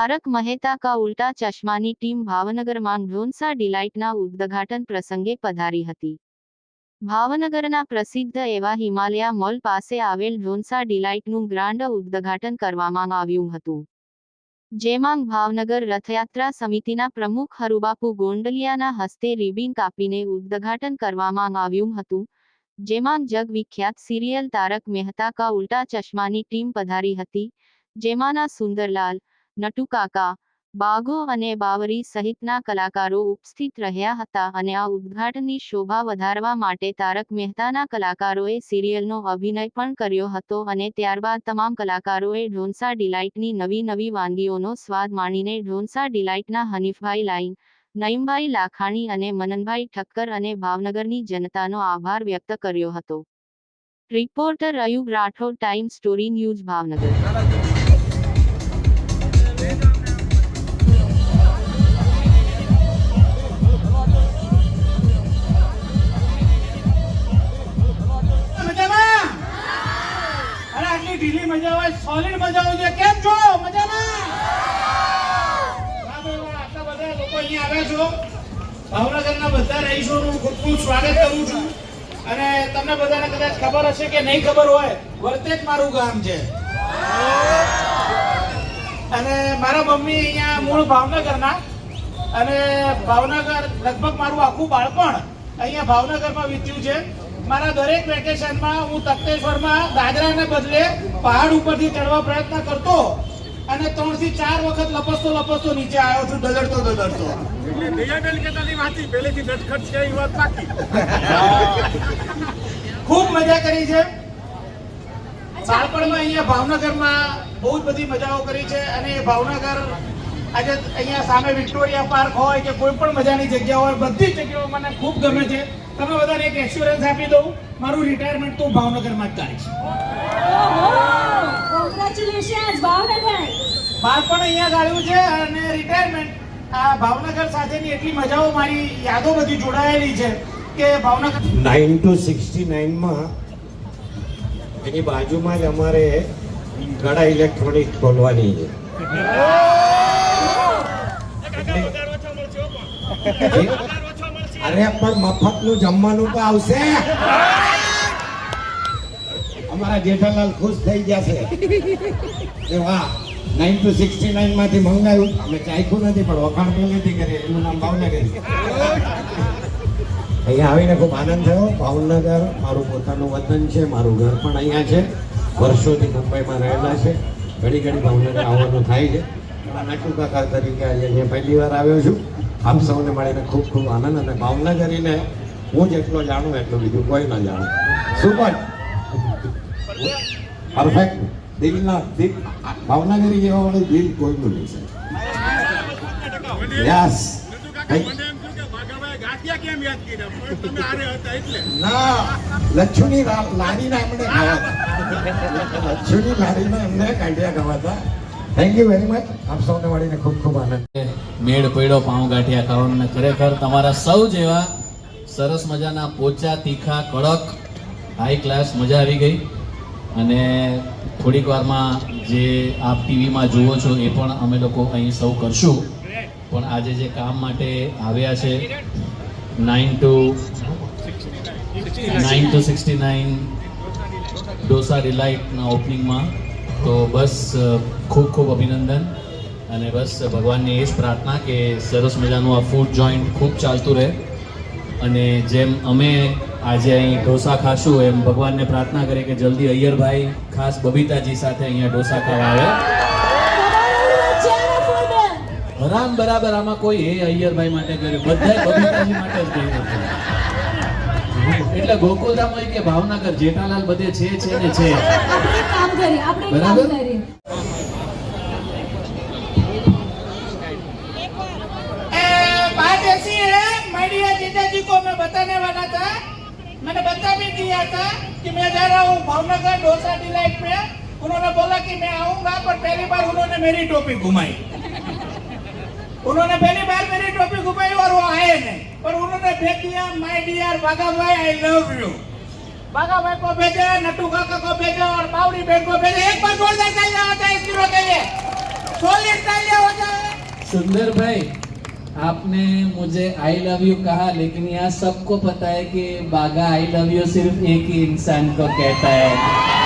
તારક મહેતા કા ઉલ્ટા ચશ્માની ટીમ ભાવનગરમાં ઢોંસા ડિલાઇટના ઉદ્ઘાટન પ્રસંગે પધારી હતી ભાવનગરના પ્રસિદ્ધ એવા હિમાલયા મોલ પાસે આવેલ ઢોંસા ડિલાઇટનું ગ્રાન્ડ ઉદ્ઘાટન કરવામાં આવ્યું હતું જેમાં ભાવનગર રથયાત્રા સમિતિના પ્રમુખ હરુબાપુ ગોંડલિયાના હસ્તે રિબિન કાપીને ઉદ્ઘાટન કરવામાં આવ્યું હતું જેમાં જગવિખ્યાત સિરિયલ તારક મહેતા કા ઉલ્ટા ચશ્માની ટીમ પધારી હતી જેમાંના સુંદરલાલ નટુકાકા બાઘો અને બાવરી સહિતના કલાકારો ઉપસ્થિત રહ્યા હતા અને આ ઉદ્ઘાટનની શોભા વધારવા માટે તારક મહેતાના કલાકારોએ સિરિયલનો અભિનય પણ કર્યો હતો અને ત્યારબાદ તમામ કલાકારોએ ઢોંસા ડિલાઇટની નવી નવી વાનગીઓનો સ્વાદ માણીને ઢોંસા ડિલાઇટના હનીફભાઈ લાઈન નઈમભાઈ લાખાણી અને મનનભાઈ ઠક્કર અને ભાવનગરની જનતાનો આભાર વ્યક્ત કર્યો હતો. Reporter Ayub Rathod time story news, Bhavnagar. રહીશોનું ખૂબ ખૂબ સ્વાગત કરું છું. અને તમને બધાને કદાચ ખબર હશે કે નહીં ખબર હોય વર્તેજ મારું ગામ છે. અને મારા મમ્મી અહીંયા મૂળ ભાવનગરના. અને ભાવનગર, લગભગ મારું આખું બાળપણ અહીંયા ભાવનગરમાં વીત્યું છે. મારા દરેક વેકેશનમાં હું તખતેશ્વરમાં દાદરાને બદલે પહાડ ઉપરથી ચડવા પ્રયત્ન કરતો અને ત્રણથી ચાર વખત લપસતો લપસતો નીચે આવ્યો છું દલડતો દલડતો ખૂબ મજા કરી છે. બાળપણમાં અહીંયા ભાવનગરમાં બહુ જ બધી મજાઓ કરી છે અને એ ભાવનગર આજે અહીંયા સામે વિક્ટોરિયા પાર્ક હોય કે કોઈ પણ મજાની જગ્યા હોય બધી જ જગ્યાઓ મને ખૂબ ગમે છે. તમે બધાને એક એશ્યોરન્સ આપી દઉં મારું રિટાયરમેન્ટ તો ભાવનગરમાં જ કાઢીશ કોંગ્રેચ્યુલેશન્સ ભાવનગર. બાળપણ અહીંયા ગાળ્યું છે અને રિટાયરમેન્ટ આ ભાવનગર સાથેની એટલી મજાઓ મારી યાદો બધી જોડાયેલી છે કે ભાવનગર નાઇન ટુ સિક્સટી નાઇનમાં એની બાજુમાં જ અમારે ગડા ઇલેક્ટ્રોનિક ખોલવાની છે. અરે પણ મફતનું જમવાનું તો આવશે. અમારા જેઠાલાલ ખુશ થઈ ગયા છે. કે વાહ નાઇન ટુ સિક્સટી નાઇનમાંથી મંગાવ્યું અમે ચાખ્યું નથી, પણ વખાણ પણ નથી કરી. એનું નામ ભાવનગર. અહીંયા આવીને ખૂબ આનંદ થયો. ભાવનગર, મારું પોતાનું વતન છે, મારું ઘર પણ અહીંયા છે. વર્ષોથી મુંબઈમાં રહેલા છે. ઘડી ઘડી ભાવનગર આવવાનું થાય છે. મારા નાટુ તરીકે આજે અહીંયા પહેલી વાર આવ્યો છું. આપ સૌને મળીને ખૂબ ખૂબ આનંદ અને ભાવનગરીને હું જેટલો જાણું એટલું બીજું કોઈ ન જાણું. સુપર પરફેક્ટ દિલના દિલ ભાવનગરી જેવા વાળું દિલ કોઈનું નહીં સાહેબ યસ લચ્છુની લચ્છુની લારીના એમને કાઢ્યા ગવાતા થેન્ક યુ વેરી મચ આપ સૌને મળીને ખૂબ ખૂબ આનંદ મેળ પડ્યો, પાઉં ગાંઠિયા ખરેખર તમારા સૌ જેવા સરસ મજાના પોચા, તીખા, કડક હાઈ ક્લાસ મજા આવી ગઈ. અને થોડીક વારમાં જે આપ ટીવીમાં જુઓ છો એ પણ અમે લોકો અહીં સૌ કરશું. પણ આજે જે કામ માટે આવ્યા છે nine two nine two sixty nine dosa ડિલાઇટના ઓપનિંગમાં તો બસ ખૂબ ખૂબ અભિનંદન અને બસ ભગવાનની એ જ પ્રાર્થના કે સરસ મજાનું આ ફૂડ જોઈન્ટ ખૂબ ચાલતું રહે. અને જેમ અમે આજે અહીં ઢોસા ખાશું. એમ ભગવાનને પ્રાર્થના કરી કે જલ્દી અય્યરભાઈ ખાસ બબીતાજી સાથે અહીંયા ઢોસા ખાવા આવે. રામ બરાબર, આમાં કોઈ એ અય્યરભાઈ માટે કર્યું. બધા બબીતાજી માટે જ કર્યું એટલે ગોકુલધામ હોય કે ભાવનગર, જેઠાલાલ બધે છે છે ને છે. બરાબર? એ બાદ એસી હે. મારી જીજાજી કો मैंने बता भी दिया था कि मैं जा रहा हूँ भावनगर डोसा डिलाइट में उन्होंने बोला कि मैं आऊँगा, पर पहली बार उन्होंने मेरी टोपी घुमाई। उन्होंने पहली बार मेरी टोपी घुमाई और वो आए नहीं। पर उन्होंने भेज दिया माय डियर बागा भाई आई लव यू बागा भाई को भेजा, नटू काका को भेजा और बावरी बहन को भेजा। एक बार जोरदार तालियाँ होता है इस के लिए सॉलिड तालियाँ हो जाए। सुंदर भाई आपने मुझे आई लव यू कहा लेकिन यहाँ सबको पता है कि बागा आई लव यू सिर्फ़ एक ही इंसान को कहता है।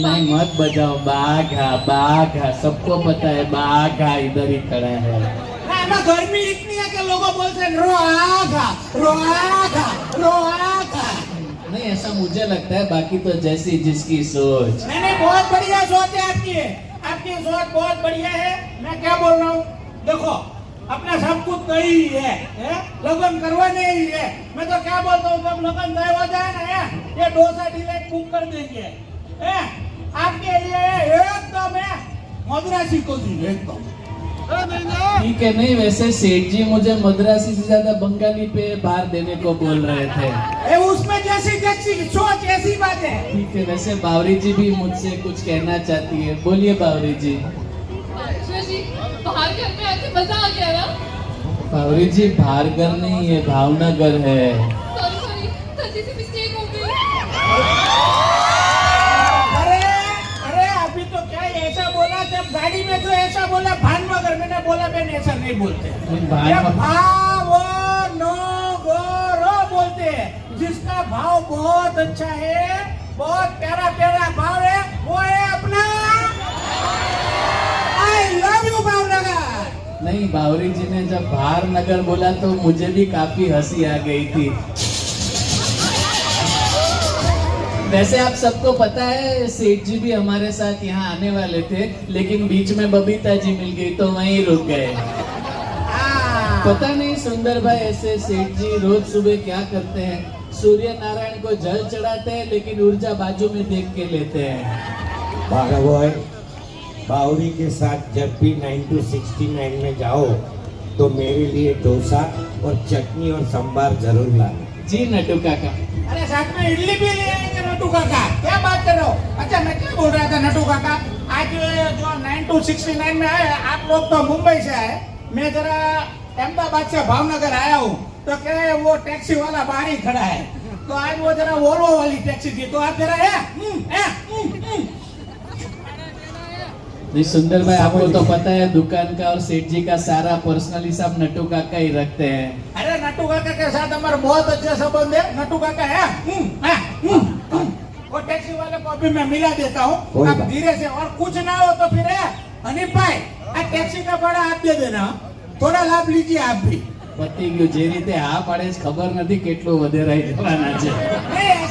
नहीं मत बजाओ बाघा बाघा सबको पता है बाघा इधर ही खड़ा है। ना ना गर्मी इतनी है कि लोगों बोलते हैं रोआगा रोआगा रोआगा। नहीं ऐसा मुझे लगता है बाकी तो जैसी जिसकी सोच। नहीं नहीं बहुत बढ़िया सोच है आपकी। आपकी सोच बहुत बढ़िया है मैं क्या बोल रहा हूँ देखो अपना सब कुछ नहीं है, है? लगन करवाने ही है मैं तो क्या बोलता हूँ जब लगन तय हो जाए ना है? ये डोसा डिलाइट बुक कर देंगे है? आपके लिए एकदम है मदुरासी को दी एकदम ठीक है नहीं वैसे सेठ जी मुझे मद्रासी से ज़्यादा बंगाली पे भार देने को बोल रहे थे। ए, उसमें जैसी जैसी सोच ऐसी बात है। ठीक है वैसे बावरी जी भी मुझसे कुछ कहना चाहती है। बोलिए बावरी जी जी बाहर घर में आके मज़ा आ गया ना? बावरी जी भारगर नहीं है भावनगर है। सॉरी सॉरी गलती से मिस्टेक हो गई। अरे अरे अभी तो क्या है, ऐसा बोला जब गाड़ी में तो ऐसा बोला भानमगर मैंने बोला बहन ऐसा नहीं बोलते। भाव नो गो रो बोलते हैं जिसका भाव बहुत अच्छा है बहुत प्यारा प्यारा भाव है वो है अपना। आई लव यू भावनगर नहीं बावरी जी ने जब भार नगर बोला तो मुझे भी काफ़ी हँसी आ गई थी। वैसे आप सबको पता है सेठ जी भी हमारे साथ यहाँ आने वाले थे लेकिन बीच में बबीता जी मिल गई तो वहीं रुक गए। हाँ। पता नहीं सुंदर भाई ऐसे सेठ जी रोज सुबह क्या करते हैं? सूर्य नारायण को जल चढ़ाते हैं लेकिन ऊर्जा बाजू में देख के लेते हैं। बाघा बॉय बावरी के साथ जब भी 9 में जाओ तो मेरे लिए डोसा और चटनी और संभार ज़रूर लाना। जी नटू काका। अरे साथ में इडली भी ले आएंगे नटू काका क्या बात कर रहे हो अच्छा मैं क्या बोल रहा था नटू काका आज जो नाइन टू सिक्सटी नाइन में आए आप लोग तो मुंबई से आए मैं जरा अहमदाबाद से भावनगर आया हूँ तो क्या है वो टैक्सी वाला बाहर ही खड़ा है तो आज वो जरा वोल्वो वाली टैक्सी थी तो आप जरा है हम्म, है, हम्म, हम्म। जी सुंदर भाई आपको तो पता है दुकान का और सेठ जी का सारा पर्सनल हिसाब नटू काका ही रखते हैं अरे नटू काका के साथ हमारा बहुत अच्छा संबंध है नटू काका है हम्म, है, हम्म, हम्म। वो टैक्सी वाले को अभी मैं मिला देता हूँ कोई आप बात। धीरे से और कुछ ना हो तो फिर है अनिप भाई आ टैक्सी का भाड़ा आप दे देना थोड़ा लाभ लीजिए आप भी પતી ગયું જે રીતે હા પાડે છે ખબર નથી કેટલું વધેરાઈ જવાના છે नहीं ऐसा है ऐसा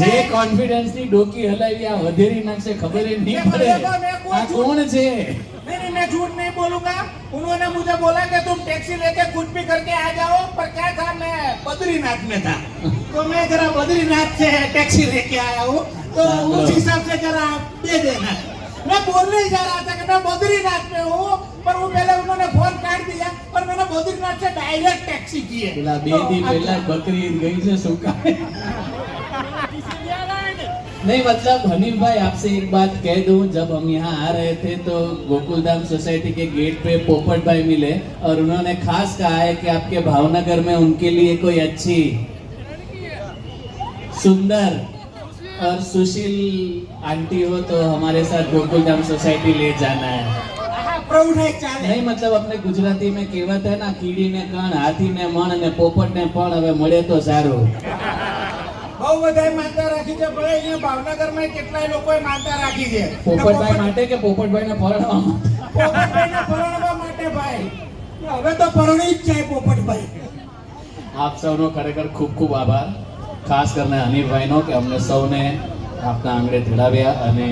જે है કોન્ફિડન્સ ની ડોકી હલાવી આ વધેરી નાખશે ખબર જ નહીં પડે આ કોણ છે नहीं नहीं मैं झूठ नहीं बोलूंगा उन्होंने मुझे बोला कि तुम टैक्सी लेके कुछ भी करके आ जाओ पर क्या था मैं बद्रीनाथ में था तो मैं जरा बद्रीनाथ से टैक्सी लेके आया हूँ तो चलो। उस हिसाब से जरा आप दे देना मैं बोलने ही जा रहा था कि मैं बद्रीनाथ में हूँ पर वो पहले उन्होंने फोन काट दिया और मैंने बद्रीनाथ से डायरेक्ट टैक्सी की है પેલા બે तो દી नहीं मतलब हनीफ भाई आपसे एक बात कह दूं जब हम यहाँ आ रहे थे तो गोकुलधाम सोसाइटी के गेट पे पोपट भाई मिले और उन्होंने खास कहा है कि आपके भावनगर में उनके लिए कोई अच्छी सुंदर और सुशील आंटी हो तो हमारे साथ गोकुलधाम सोसाइटी ले जाना है हाँ, प्रभु नहीं चाले નહીં મતલબ આપણે ગુજરાતી में કહેવત હે ના કીડીને કણ હાથીને મણ અને પોપટને પણ હવે મળે તો સારું બહુ બધાએ માનતા રાખી છે ભલે અહીંયા ભાવનગરમાં કેટલાય લોકોએ માનતા રાખી છે. પોપટભાઈ માટે કે પોપટભાઈને પરણવા પોપટભાઈને પરણવા માટે ભાઈ. હવે તો પરણી જ જાય પોપટભાઈ. આપ સૌનો ખરેખર ખૂબ ખૂબ આભાર. ખાસ કરીને અનિલભાઈનો કે અમને સૌને આપના આંગણે ધડાવ્યા અને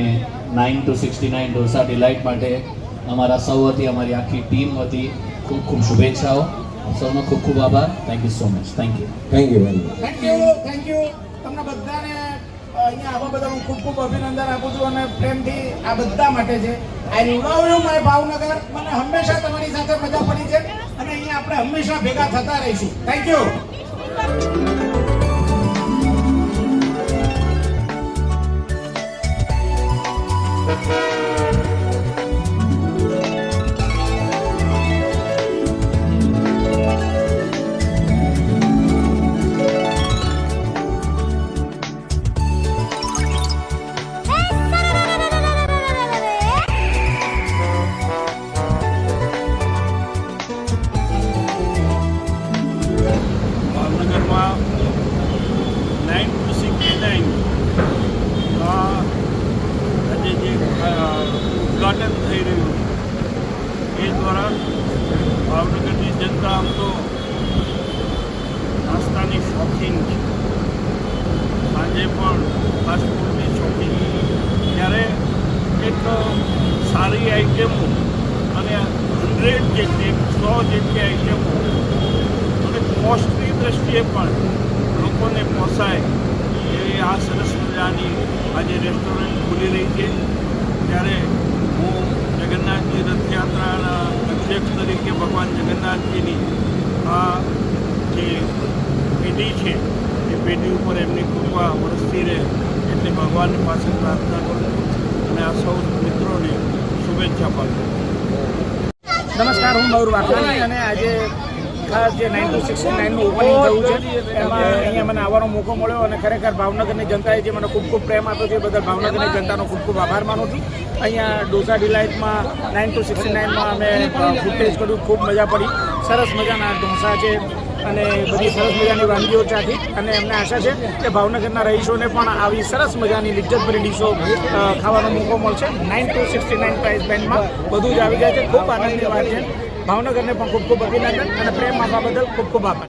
nine two sixty nine dosa delight માટે અમારા સૌ હતી અમારી આખી ટીમ હતી ખૂબ ખૂબ શુભેચ્છાઓ. સૌનો ખૂબ ખૂબ આભાર. Thank you so much thank you thank you very much thank you thank you તમને બધાને અહીંયા આવા બધા હું ખૂબ ખૂબ અભિનંદન આપું છું અને પ્રેમથી આ બધા માટે છે. આ લવ યુ માય ભાવનગર મને હંમેશા તમારી સાથે મજા પડી છે અને અહીંયા આપણે હંમેશા ભેગા થતા રહીશું. Thank you nine two sixty nine આજે જે ઉદઘાટન થઈ રહ્યું એ દ્વારા ભાવનગરની જનતા આમ તો નાસ્તાની શોખીન છે. સાંજે પણ ફાસ્ટફૂડની શોખીન ત્યારે એક સારી આઈટમો અને હંડ્રેડ જેટલી, સો જેટલી આઈટમો અને કોસ્ટની દ્રષ્ટિએ પણ લોકોને એ આ સરસ મજાની આજે રેસ્ટોરન્ટ ખુલી રહી છે. ત્યારે હું જગન્નાથજી રથયાત્રાના અધ્યક્ષ તરીકે ભગવાન જગન્નાથજીની આ જે પેઢી છે, એ પેઢી ઉપર એમની કૃપા વરસતી રહે એટલે ભગવાનની પાસે પ્રાર્થના કરું અને આ સૌ મિત્રોને શુભેચ્છા પાઠવું નમસ્કાર, હું મયુર વાઘાણી અને આજે ખાસ જે નાઇન્ટીન સિક્સટી નાઇનનું ઓપનિંગ થયું છે, એમાં અહીંયા મને આવવાનો મોકો મળ્યો અને ખરેખર ભાવનગરની જનતાએ જે મને ખૂબ ખૂબ પ્રેમ આપ્યો છે એ બદલ ભાવનગરની જનતાનો ખૂબ ખૂબ આભાર માનું છું. અહીંયા ડોસા ડિલાઇટમાં નાઇન ટુ સિક્સટી નાઇનમાં અમે ટેસ્ટ કર્યું, ખૂબ મજા પડી. સરસ મજાના ઢોસા છે અને બધી સરસ મજાની વાનગીઓ ચાખી અને એમને આશા છે કે ભાવનગરના રહીશોને પણ આવી સરસ મજાની લિજ્જતભરી ડીશો ખાવાનો મોકો મળશે. Nine two sixty nine price બેન્ડમાં બધું જ આવી જાય છે. ખૂબ આનંદની વાત છે. ભાવનગરને પણ ખૂબ ખૂબ અભિનંદન અને પ્રેમ આપવા બદલ ખૂબ ખૂબ આભાર.